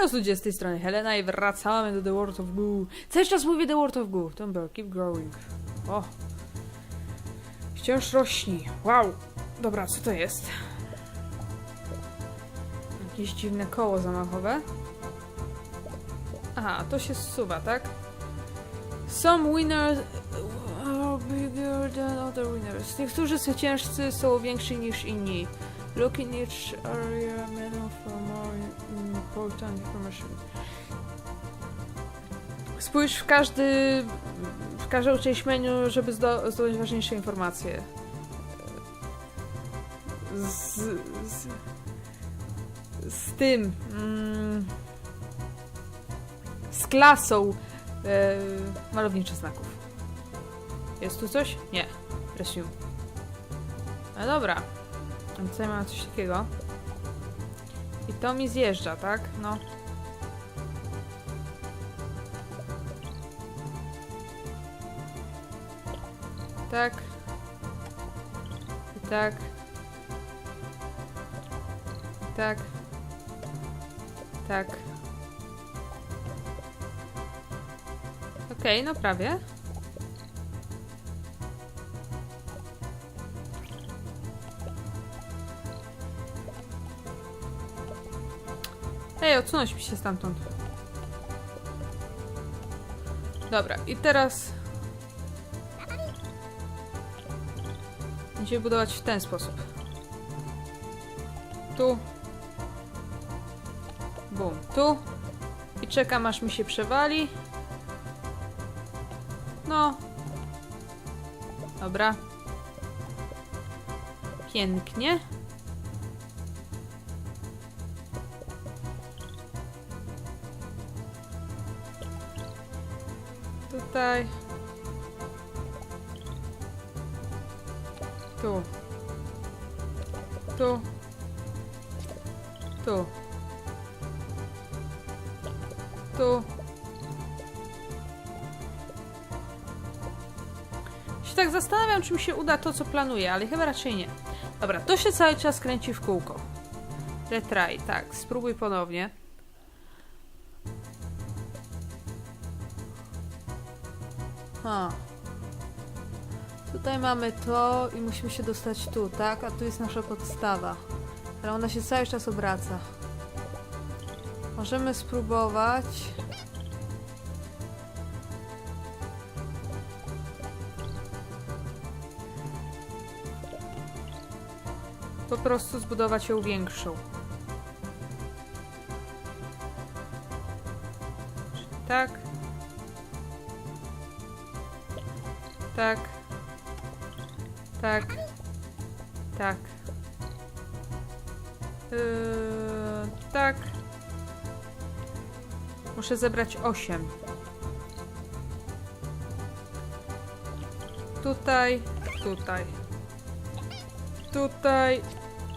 Hej, ludzie, z tej strony Helena i wracamy do The World of Goo. Cały czas mówię The World of Goo. Tumblr, keep growing. O. Wciąż rośni. Wow. Dobra, co to jest? Jakieś dziwne koło zamachowe. Aha, to się zsuwa, tak? Some winners are bigger than other winners. Niektórzy zwycięzcy są więksi niż inni. Look in each area menu for more information. Spójrz w każdy w każdą część menu, żeby zdo, zdobyć ważniejsze informacje. Z, z, z tym. Mm, z klasą e, malowniczych znaków. Jest tu coś? Nie. Resume. No dobra. A Tutaj mamy coś takiego. I to mi zjeżdża, tak? No. Tak. I tak. I tak. Tak. Okej, no prawie. Ej, odsunąć mi się stamtąd. Dobra, i teraz... Będziemy budować w ten sposób. Tu. Bum, tu. I czekam aż mi się przewali. No. Dobra. Pięknie. Tutaj. Tu. Tu. Tu. Tu. Się tak zastanawiam, czy mi się uda to, co planuję, ale chyba raczej nie. Dobra, to się cały czas kręci w kółko. Retry, tak, spróbuj ponownie. Mamy to i musimy się dostać tu, tak? A tu jest nasza podstawa. Ale ona się cały czas obraca. Możemy spróbować. Po prostu zbudować ją większą. Tak. Tak. Muszę zebrać 8. Tutaj, tutaj. Tutaj,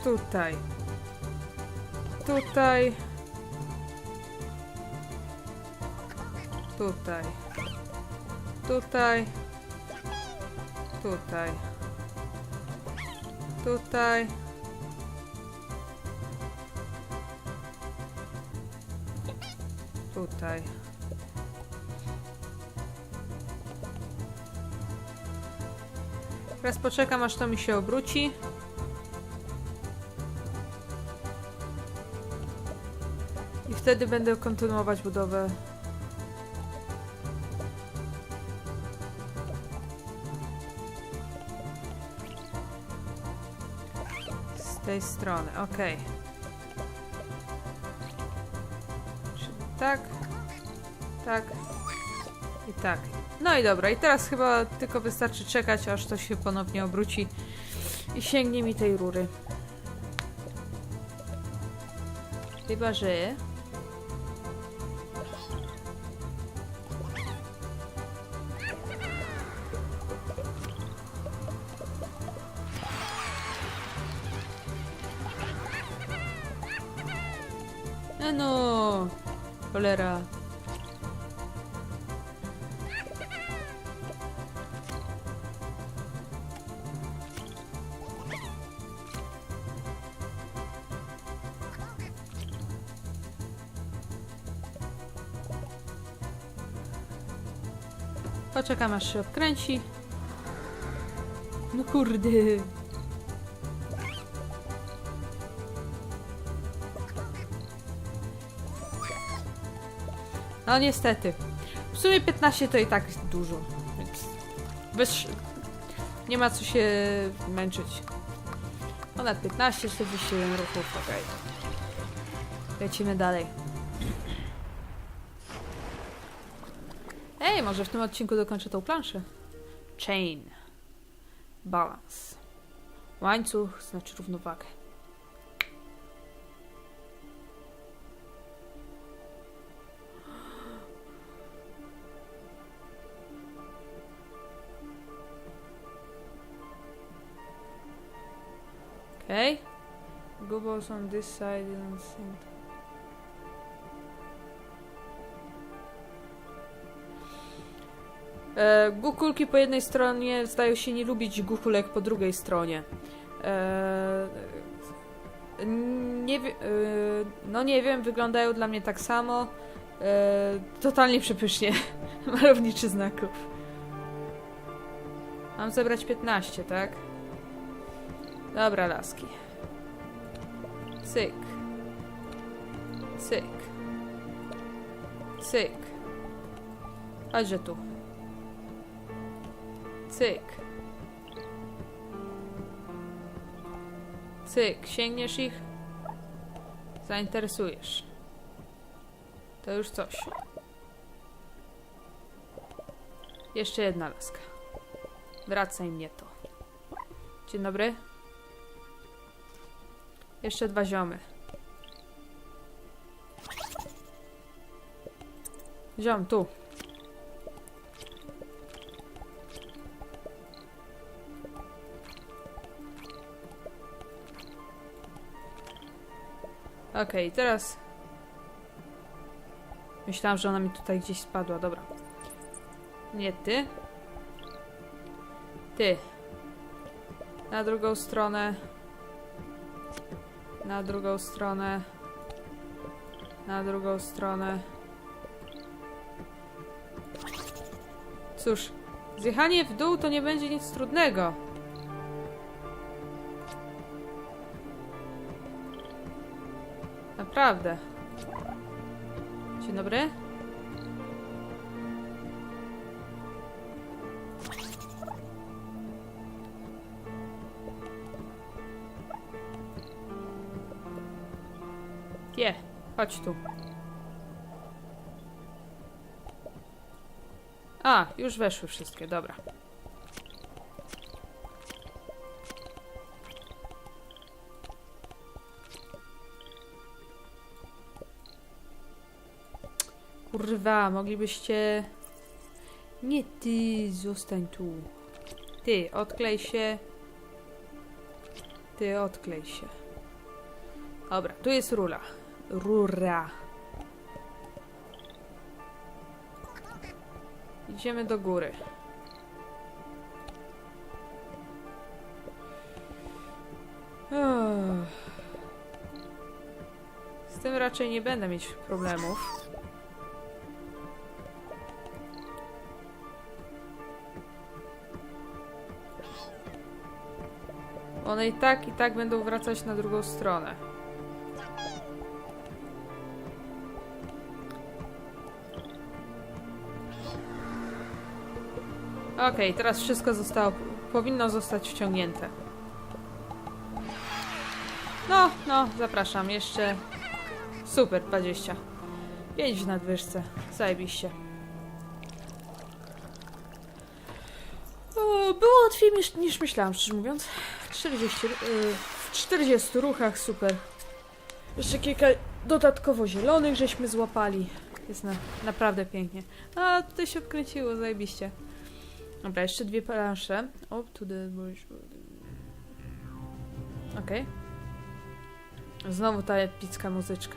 tutaj. Tutaj. Tutaj. Tutaj. Tutaj. Tutaj. Tutaj. Teraz poczekam, aż to mi się obróci. I wtedy będę kontynuować budowę z tej strony. Ok. Czyli tak, tak i tak. No i dobra, i teraz chyba tylko wystarczy czekać, aż to się ponownie obróci i sięgnie mi tej rury. Chyba, że... E no, Cholera. Poczekam aż się odkręci. No kurde. No niestety. W sumie 15 to i tak dużo, więc bez... nie ma co się męczyć. Ponad 15, 41 ruchów, okej. Lecimy dalej. Ej, może w tym odcinku dokończę tą planszę. Chain. Balance. Łańcuch znaczy równowagę. Okay. Google's on this side and think. E, Gukulki po jednej stronie zdają się nie lubić gukulek po drugiej stronie. E, nie, e, no nie wiem, wyglądają dla mnie tak samo. E, totalnie przepysznie. Malowniczy znaków. Mam zebrać 15, tak? Dobra, laski. Cyk. Cyk. Cyk. Chodźże tu. Cyk. Cyk. Sięgniesz ich? Zainteresujesz. To już coś. Jeszcze jedna laska. Wracaj mnie to. Dzień dobry. Jeszcze dwa ziomy. Ziom, tu. Okej, teraz... Myślałam, że ona mi tutaj gdzieś spadła, dobra. Nie ty. Ty. Na drugą stronę. Na drugą stronę. Na drugą stronę. Cóż, zjechanie w dół to nie będzie nic trudnego. Naprawdę. Dzień dobry. Chodź tu. A, już weszły wszystkie, dobra. Kurwa, moglibyście... Nie ty, zostań tu. Ty, odklej się. Ty, odklej się. Dobra, tu jest rura. Rura. Idziemy do góry. Z tym raczej nie będę mieć problemów. One i tak, i tak będą wracać na drugą stronę. Okej, teraz wszystko zostało, powinno zostać wciągnięte. No, no, zapraszam, jeszcze... Super, 20. 5 w nadwyżce, zajebiście. Było łatwiej niż, niż myślałam, szczerze mówiąc. 40, y, w 40 ruchach, super. Jeszcze kilka dodatkowo zielonych żeśmy złapali. Jest na, naprawdę pięknie. A, tutaj się odkręciło, zajebiście. Dobra, jeszcze dwie plansze. Up to the. Okej. Znowu ta epicka muzyczka.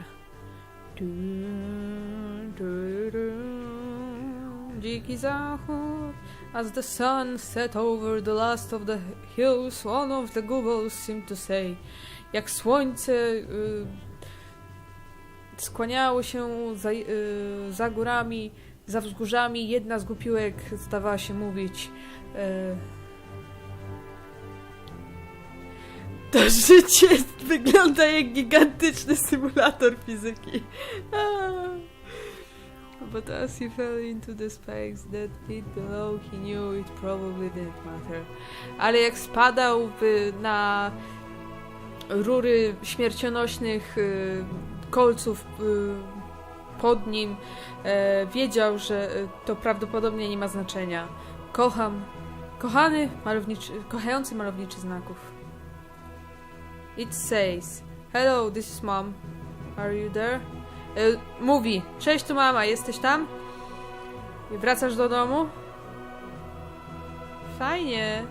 Dziki zachód. As the sun set over the last of the hills, one of the googles seemed to say. Jak słońce y, skłaniało się za, y, za górami, za wzgórzami jedna z gupiłek zdawała się mówić e, To życie wygląda jak gigantyczny symulator fizyki. But as he fell into the spikes that pit below, he knew it probably didn't matter. Ale jak spadał w, na rury śmiercionośnych y, kolców pod nim, e, wiedział, że y, to prawdopodobnie nie ma znaczenia. Kocham, kochany malowniczy, kochający malowniczy znaków. It says, hello, this is mom. Are you there? E, mówi, cześć tu mama, jesteś tam? I wracasz do domu? Fajnie.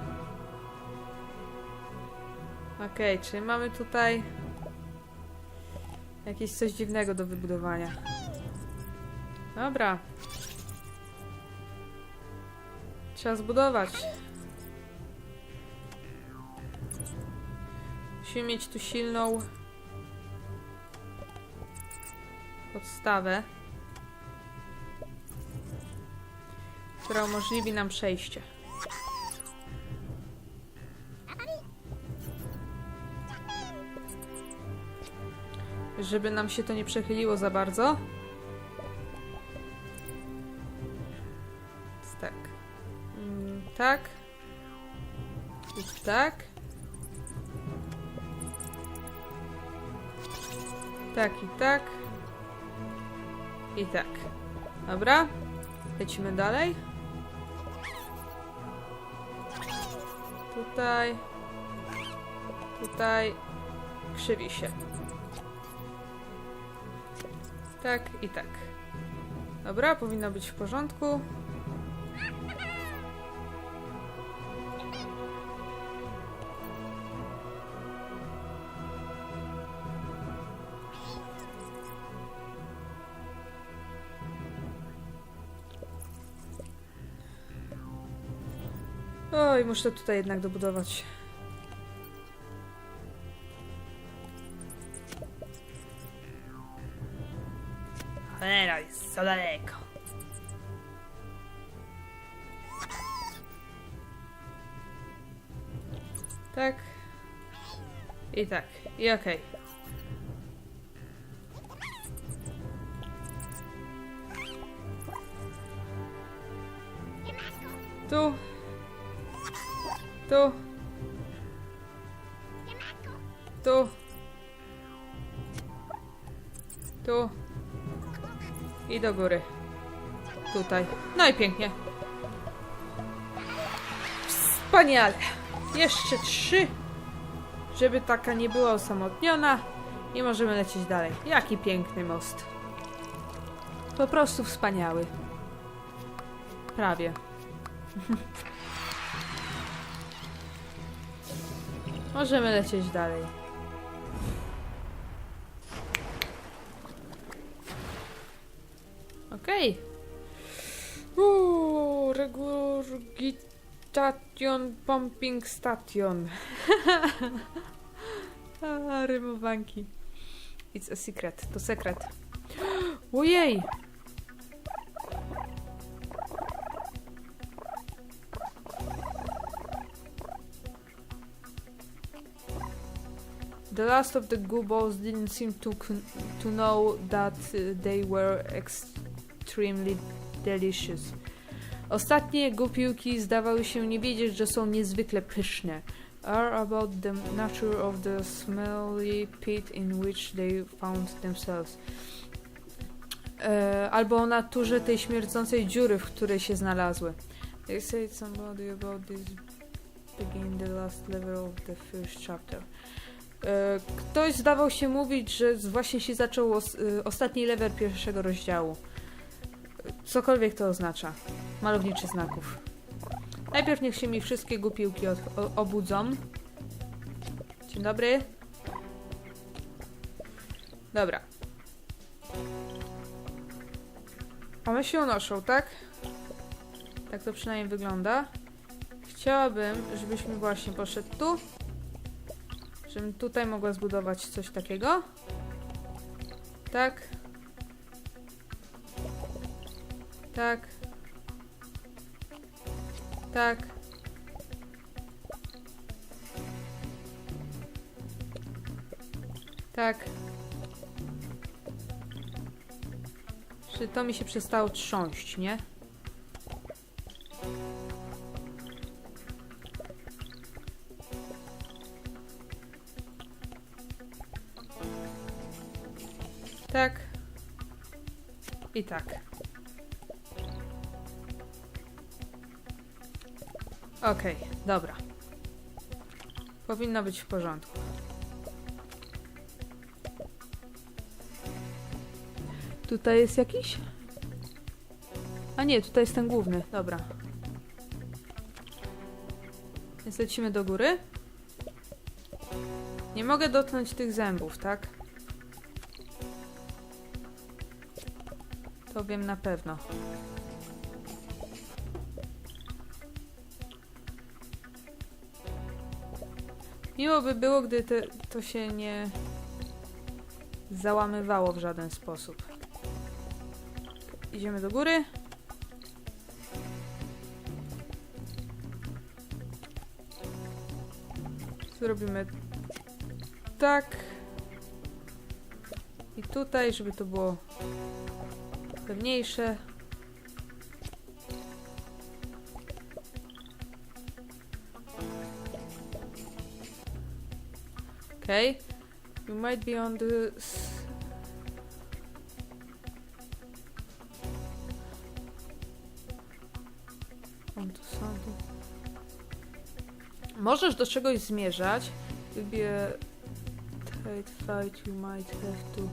Okej, czyli mamy tutaj jakieś coś dziwnego do wybudowania. Dobra. Trzeba zbudować. Musimy mieć tu silną podstawę, która umożliwi nam przejście. Żeby nam się to nie przechyliło za bardzo. Tak. I tak. Tak i tak. I tak. Dobra. Lecimy dalej. Tutaj. Tutaj. Krzywi się. Tak i tak. Dobra, powinno być w porządku. Muszę tutaj jednak dobudować. Cholera, jest za daleko. Tak. I tak. I okej. Tu. Tu. Tu. Tu. I do góry. Tutaj. No i pięknie. Wspaniale. Jeszcze trzy. Żeby taka nie była osamotniona. I możemy lecieć dalej. Jaki piękny most. Po prostu wspaniały. Prawie. Możemy lecieć dalej. Okej. Uuu, regurgitation pumping station. A, rymowanki. It's a secret. To sekret. Ojej! The last of the Goobos didn't seem to to know that uh, they were extremely delicious. Ostatnie gupiłki zdawały się nie wiedzieć, że są niezwykle pyszne. Are about the nature of the smelly pit in which they found themselves. E, albo o naturze tej śmierdzącej dziury, w której się znalazły. They said somebody about this begin the last level of the first chapter. E, Ktoś zdawał się mówić, że właśnie się zaczął os y, ostatni level pierwszego rozdziału. Cokolwiek to oznacza. Malowniczy znaków. Najpierw niech się mi wszystkie o obudzą. Dzień dobry. Dobra. One się unoszą, tak? Tak to przynajmniej wygląda. Chciałabym, żebyśmy właśnie poszedł tu. Żebym tutaj mogła zbudować coś takiego. Tak. Tak. Tak. Tak. Czy to mi się przestało trząść, nie? Tak. I tak. Okej, dobra. Powinno być w porządku. Tutaj jest jakiś? A nie, tutaj jest ten główny. Dobra. Więc lecimy do góry. Nie mogę dotknąć tych zębów, tak? To wiem na pewno. Miło by było, gdy te, to się nie załamywało w żaden sposób. Idziemy do góry. Zrobimy tak. I tutaj, żeby to było pewniejsze. Okay. You might be on the on to something. Możesz do czegoś zmierzać. Wybie tight fight you might have to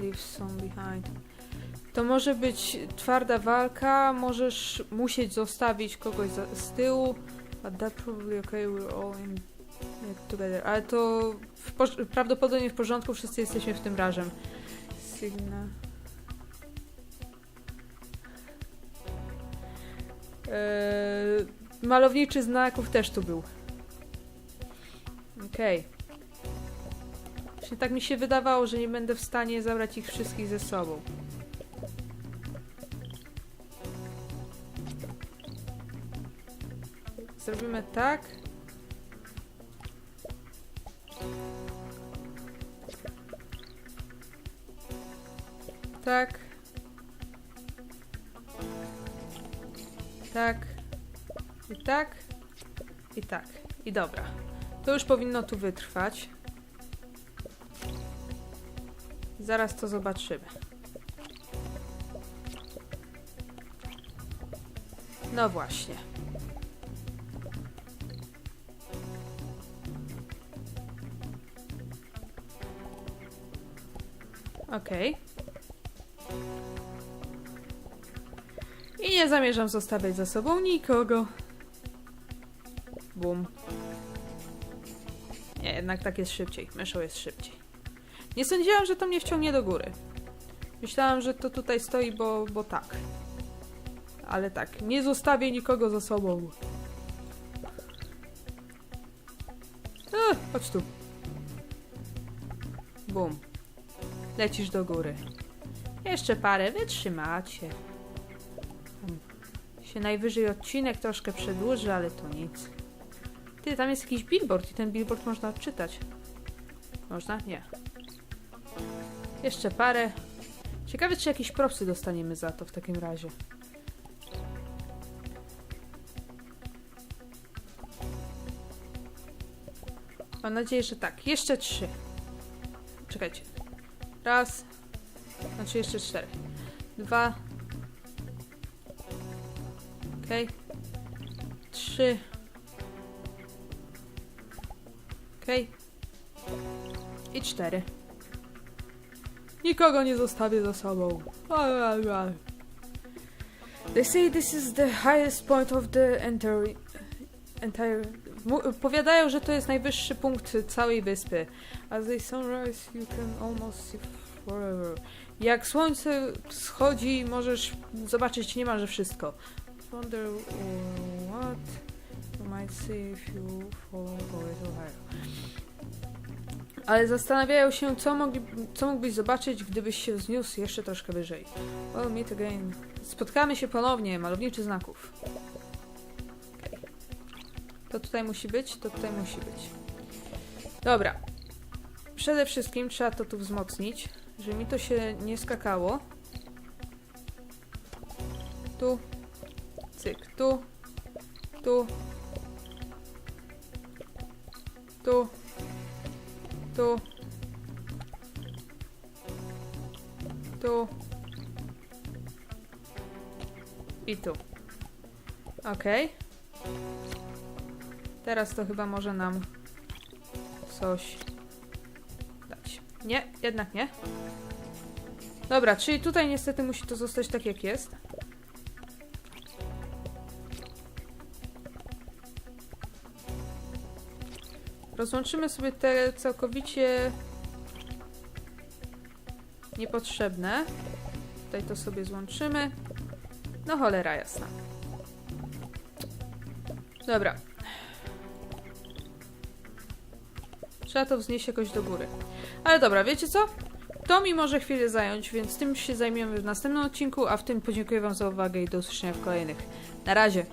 leave some behind. To może być twarda walka, możesz musieć zostawić kogoś za, z tyłu. But that probably okay, we're all in together. Ale to w prawdopodobnie w porządku, wszyscy jesteśmy w tym razem. Signa. Eee, malowniczy znaków też tu był. Okej. Właśnie tak mi się wydawało, że nie będę w stanie zabrać ich wszystkich ze sobą. Zrobimy tak. Tak. Tak. I tak. I tak. I dobra. To już powinno tu wytrwać. Zaraz to zobaczymy. No właśnie. Okej. I nie zamierzam zostawiać za sobą nikogo. Bum. Nie, jednak tak jest szybciej. Myszą jest szybciej. Nie sądziłam, że to mnie wciągnie do góry. Myślałam, że to tutaj stoi, bo, bo tak. Ale tak, nie zostawię nikogo za sobą. E, chodź tu. Bum. Lecisz do góry. Jeszcze parę wytrzymacie. Się najwyżej odcinek troszkę przedłuży, ale to nic. Ty, tam jest jakiś billboard i ten billboard można odczytać. Można? Nie. Jeszcze parę. Ciekawe, czy jakieś propsy dostaniemy za to w takim razie. Mam nadzieję, że tak. Jeszcze trzy. Czekajcie. Raz. Znaczy jeszcze cztery. Dwa. Okej. Trzy. Okej. I cztery. Nikogo nie zostawię za sobą. They say this is the highest point of the entire... entire powiadają, że to jest najwyższy punkt całej wyspy. As they sunrise, you can almost see forever. Jak słońce schodzi, możesz zobaczyć niemalże wszystko. Wonder what you might see if you follow the higher. Ale zastanawiają się, co, mogli, co mógłbyś zobaczyć, gdybyś się wzniósł jeszcze troszkę wyżej. Oh, meet again. Spotkamy się ponownie, malowniczy znaków. Okej. To tutaj musi być, to tutaj musi być. Dobra. Przede wszystkim trzeba to tu wzmocnić, żeby mi to się nie skakało. Tu. Cyk, tu. Tu. Tu. Tu. Tu. I tu. Ok. Teraz to chyba może nam coś dać. Nie, jednak nie. Dobra, czyli tutaj niestety musi to zostać tak jak jest. Rozłączymy sobie te całkowicie niepotrzebne. Tutaj to sobie złączymy. No cholera jasna. Dobra. Trzeba to wznieść jakoś do góry. Ale dobra, wiecie co? To mi może chwilę zająć, więc tym się zajmiemy w następnym odcinku, a w tym podziękuję Wam za uwagę i do usłyszenia w kolejnych. Na razie!